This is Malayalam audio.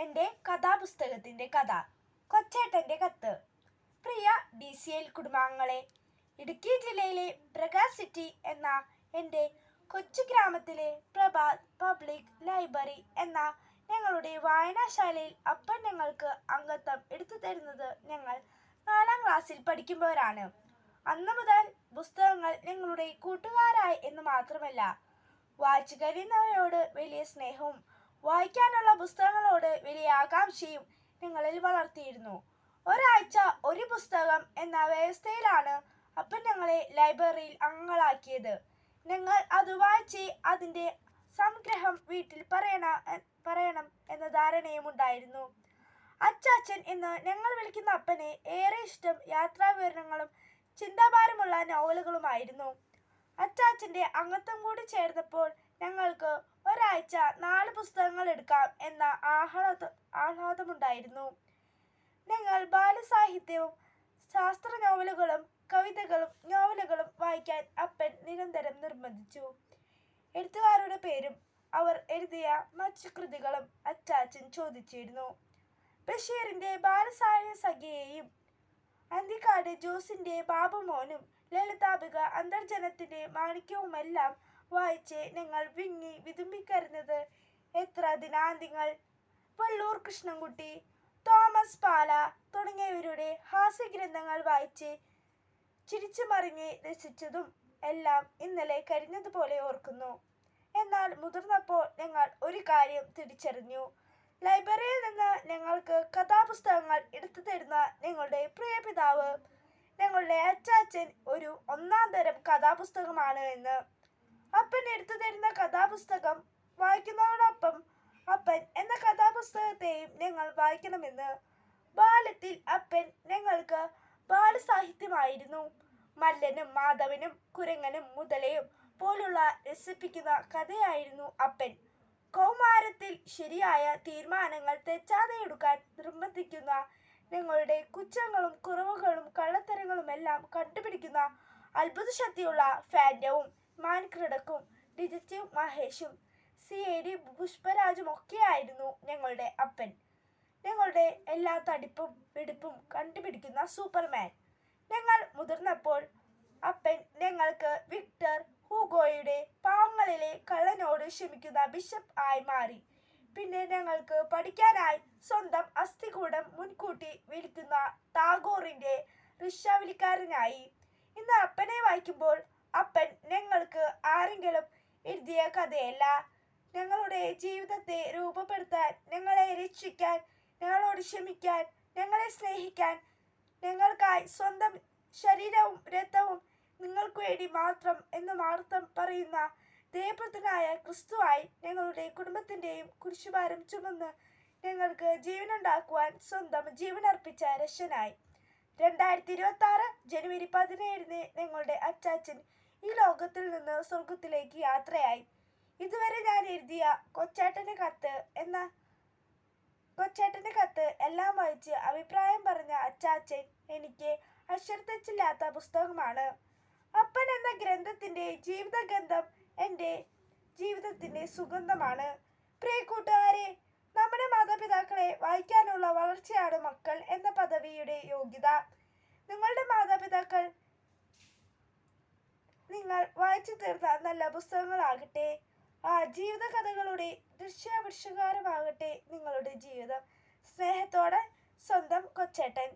എന്റെ കഥാപുസ്തകത്തിന്റെ കഥ കൊച്ചേട്ടന്റെ കത്ത്. പ്രിയ ഡി സി എൽ കുടുംബാംഗങ്ങളെ ഇടുക്കി ജില്ലയിലെ പ്രകാശ് സിറ്റി എന്ന എന്റെ കൊച്ചു ഗ്രാമത്തിലെ പ്രഭാത് പബ്ലിക് ലൈബ്രറി എന്ന ഞങ്ങളുടെ വായനാശാലയിൽ അപ്പൻ ഞങ്ങൾക്ക് അംഗത്വം എടുത്തു തരുന്നത് ഞങ്ങൾ നാലാം ക്ലാസ്സിൽ പഠിക്കുമ്പോഴാണ്. അന്ന് മുതൽ പുസ്തകങ്ങൾ ഞങ്ങളുടെ കൂട്ടുകാരായി എന്ന് മാത്രമല്ല വായിച്ചു കഴിയുന്നവയോട് വലിയ സ്നേഹവും വായിക്കാനുള്ള പുസ്തകങ്ങളോട് വലിയ ആകാംക്ഷയും ഞങ്ങളിൽ വളർത്തിയിരുന്നു. ഒരാഴ്ച ഒരു പുസ്തകം എന്ന വ്യവസ്ഥയിലാണ് അപ്പൻ ഞങ്ങളെ ലൈബ്രറിയിൽ അംഗങ്ങളാക്കിയത്. ഞങ്ങൾ അത് വായിച്ച് അതിന്റെ സംഗ്രഹം വീട്ടിൽ പറയണ പറയണം എന്ന ധാരണയും ഉണ്ടായിരുന്നു. അച്ചാച്ചൻ എന്ന് ഞങ്ങൾ വിളിക്കുന്ന അപ്പനെ ഏറെ ഇഷ്ടം യാത്രാ വിവരണങ്ങളും ചിന്താഭാരമുള്ള നോവലുകളുമായിരുന്നു. അച്ചാച്ചന്റെ അംഗത്വം കൂടി ചേർന്നപ്പോൾ ഞങ്ങൾക്ക് ഒരാഴ്ച നാല് പുസ്തകങ്ങൾ എടുക്കാം എന്ന ആഹ്ലാദ ആഹ്ലാദമുണ്ടായിരുന്നു. ഞങ്ങൾ ബാലസാഹിത്യവും ശാസ്ത്ര നോവലുകളും കവിതകളും നോവലുകളും വായിക്കാൻ അപ്പൻ നിരന്തരം നിർബന്ധിച്ചു. എഴുത്തുകാരുടെ പേരും അവർ എഴുതിയ മറ്റു കൃതികളും അച്ചാച്ചൻ ചോദിച്ചിരുന്നു. ബഷീറിന്റെ ബാലസാഹിത്യ സഖിയെയും അന്തിക്കാട് ജോസിന്റെ ബാബുമോനും ലളിതാംബിക അന്തർജനത്തിന്റെ മാണിക്യവുമെല്ലാം വായിച്ച് ഞങ്ങൾ വിങ്ങി വിതുമ്പിക്കരുന്നത് എത്ര ദിനാന്തിങ്ങൾ വള്ളൂർ കൃഷ്ണൻകുട്ടി തോമസ് പാല തുടങ്ങിയവരുടെ ഹാസ്യഗ്രന്ഥങ്ങൾ വായിച്ച് ചിരിച്ചു മറിഞ്ഞ് രസിച്ചതും എല്ലാം ഇന്നലെ കരിഞ്ഞതുപോലെ ഓർക്കുന്നു. എന്നാൽ മുതിർന്നപ്പോൾ ഞങ്ങൾ ഒരു കാര്യം തിരിച്ചറിഞ്ഞു. ലൈബ്രറിയിൽ നിന്ന് ഞങ്ങൾക്ക് കഥാപുസ്തകങ്ങൾ എടുത്തു തരുന്ന ഞങ്ങളുടെ പ്രിയ പിതാവ് ഞങ്ങളുടെ അച്ചാച്ചൻ ഒരു ഒന്നാം തരം കഥാപുസ്തകമാണ് എന്ന്. അപ്പൻ എടുത്തു തരുന്ന കഥാപുസ്തകം വായിക്കുന്നതോടൊപ്പം അപ്പൻ എന്ന കഥാപുസ്തകത്തെയും ഞങ്ങൾ വായിക്കണമെന്ന്. ബാലത്തിൽ അപ്പൻ ഞങ്ങൾക്ക് ബാലസാഹിത്യമായിരുന്നു. മല്ലനും മാധവനും കുരങ്ങനും മുതലയും പോലുള്ള രസിപ്പിക്കുന്ന കഥയായിരുന്നു അപ്പൻ. കൗമാരത്തിൽ ശരിയായ തീരുമാനങ്ങൾ തെറ്റാതെ എടുക്കാൻ നിർബന്ധിക്കുന്ന ഞങ്ങളുടെ കുറ്റങ്ങളും കുറവുകളും കള്ളത്തരങ്ങളുമെല്ലാം കണ്ടുപിടിക്കുന്ന അത്ഭുത ശക്തിയുള്ള ഫാൻഡവും മാൻക്രിഡക്കും ഡിജിറ്റീവ് മഹേഷും സി എ ഡി പുഷ്പരാജും ഒക്കെയായിരുന്നു ഞങ്ങളുടെ അപ്പൻ. ഞങ്ങളുടെ എല്ലാ തടിപ്പും വെടിപ്പും കണ്ടുപിടിക്കുന്ന സൂപ്പർമാൻ. ഞങ്ങൾ മുതിർന്നപ്പോൾ അപ്പൻ ഞങ്ങൾക്ക് വിക്ടർ ഹൂഗോയുടെ പാവങ്ങളിലെ കള്ളനോട് ക്ഷമിക്കുന്ന ബിഷപ്പ് ആയി മാറി. പിന്നെ ഞങ്ങൾക്ക് പഠിക്കാനായി സ്വന്തം അസ്ഥികൂടം മുൻകൂട്ടി വിളിക്കുന്ന ടാഗോറിന്റെ റിക്ഷാവിലിക്കാരനായി ഇന്ന് അപ്പനെ വായിക്കുമ്പോൾ അപ്പൻ ഞങ്ങൾക്ക് ആരെങ്കിലും എഴുതിയ കഥയല്ല. ഞങ്ങളുടെ ജീവിതത്തെ രൂപപ്പെടുത്താൻ ഞങ്ങളെ രക്ഷിക്കാൻ ഞങ്ങളോട് ക്ഷമിക്കാൻ ഞങ്ങളെ സ്നേഹിക്കാൻ ഞങ്ങൾക്കായി സ്വന്തം ശരീരവും രക്തവും നിങ്ങൾക്ക് വേണ്ടി മാത്രം എന്ന് മാർത്തം പറയുന്ന ദൈവപ്രദനായ ക്രിസ്തുവായി ഞങ്ങളുടെ കുടുംബത്തിന്റെയും കുരിശുഭാരം ചുമന്ന് ഞങ്ങൾക്ക് ജീവനുണ്ടാക്കുവാൻ സ്വന്തം ജീവനർപ്പിച്ച രക്ഷനായി. രണ്ടായിരത്തി ഇരുപത്തി ആറ് ജനുവരി പതിനേഴിന് ഞങ്ങളുടെ അച്ചാച്ചൻ ഈ ലോകത്തിൽ നിന്ന് സ്വർഗത്തിലേക്ക് യാത്രയായി. ഇതുവരെ ഞാൻ എഴുതിയ കൊച്ചാട്ടന്റെ കത്ത് എന്ന കൊച്ചേട്ടന്റെ കത്ത് എല്ലാം വായിച്ച് അഭിപ്രായം പറഞ്ഞ അച്ചാച്ചൻ എനിക്ക് അക്ഷരത്തെച്ചില്ലാത്ത പുസ്തകമാണ്. അപ്പൻ എന്ന ഗ്രന്ഥത്തിന്റെ ജീവിതഗന്ധം എന്റെ ജീവിതത്തിന്റെ സുഗന്ധമാണ്. പ്രിയ കൂട്ടുകാരെ നമ്മുടെ മാതാപിതാക്കളെ വായിക്കാനുള്ള വളർച്ചയാണ് മക്കൾ എന്ന പദവിയുടെ യോഗ്യത. നിങ്ങളുടെ മാതാപിതാക്കൾ നിങ്ങൾ വായിച്ചു തീർത്ത നല്ല പുസ്തകങ്ങളാകട്ടെ ആ ജീവിത കഥകളുടെ നിങ്ങളുടെ ജീവിതം. സ്നേഹത്തോടെ സ്വന്തം കൊച്ചേട്ടൻ